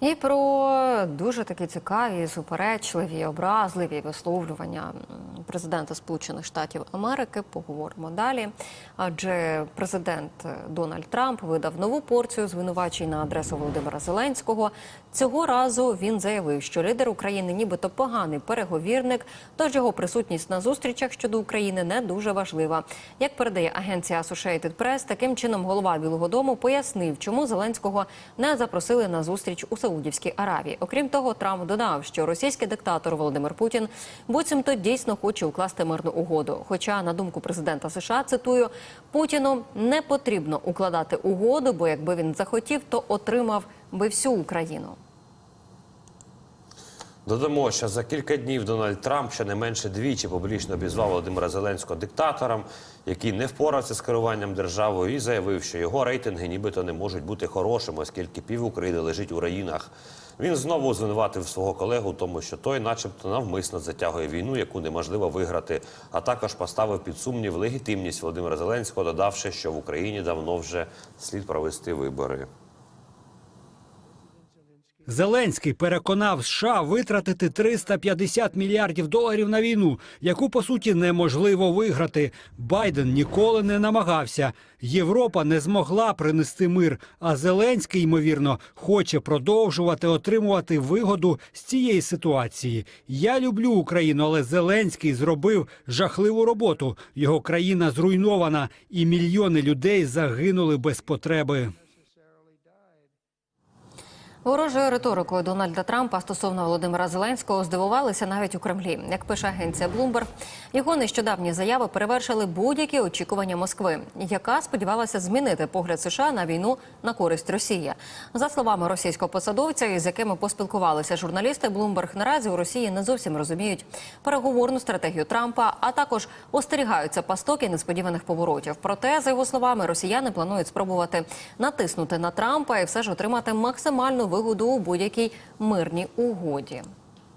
І про дуже такі цікаві, суперечливі, образливі висловлювання президента Сполучених Штатів Америки поговоримо далі. Адже президент Дональд Трамп видав нову порцію звинувачень на адресу Володимира Зеленського. Цього разу він заявив, що лідер України нібито поганий переговірник, тож його присутність на зустрічах щодо України не дуже важлива. Як передає агенція Associated Press, таким чином голова Білого Дому пояснив, чому Зеленського не запросили на зустріч у Саудівській Аравії. Окрім того, Трамп додав, що російський диктатор Володимир Путін буцімто дійсно хоче укласти мирну угоду. Хоча, на думку президента США, цитую, Путіну не потрібно укладати угоду, бо якби він захотів, то отримав би всю Україну. Додамо, що за кілька днів Дональд Трамп щонайменше двічі публічно обізвав Володимира Зеленського диктатором, який не впорався з керуванням державою, і заявив, що його рейтинги нібито не можуть бути хорошими, оскільки пів України лежить у руїнах. Він знову звинуватив свого колегу, тому що той, начебто, навмисно затягує війну, яку неможливо виграти, а також поставив під сумнів легітимність Володимира Зеленського, додавши, що в Україні давно вже слід провести вибори. Зеленський переконав США витратити 350 мільярдів доларів на війну, яку по суті неможливо виграти. Байден ніколи не намагався. Європа не змогла принести мир. А Зеленський, ймовірно, хоче продовжувати отримувати вигоду з цієї ситуації. Я люблю Україну, але Зеленський зробив жахливу роботу. Його країна зруйнована, і мільйони людей загинули без потреби. Ворожою риторикою Дональда Трампа стосовно Володимира Зеленського здивувалися навіть у Кремлі. Як пише агенція Bloomberg, його нещодавні заяви перевершили будь-які очікування Москви, яка сподівалася змінити погляд США на війну на користь Росії. За словами російського посадовця, із якими поспілкувалися журналісти, Bloomberg наразі у Росії не зовсім розуміють переговорну стратегію Трампа, а також остерігаються пастоки несподіваних поворотів. Проте, за його словами, росіяни планують спробувати натиснути на Трампа і все ж отримати максимальну вигоду у будь-якій мирній угоді.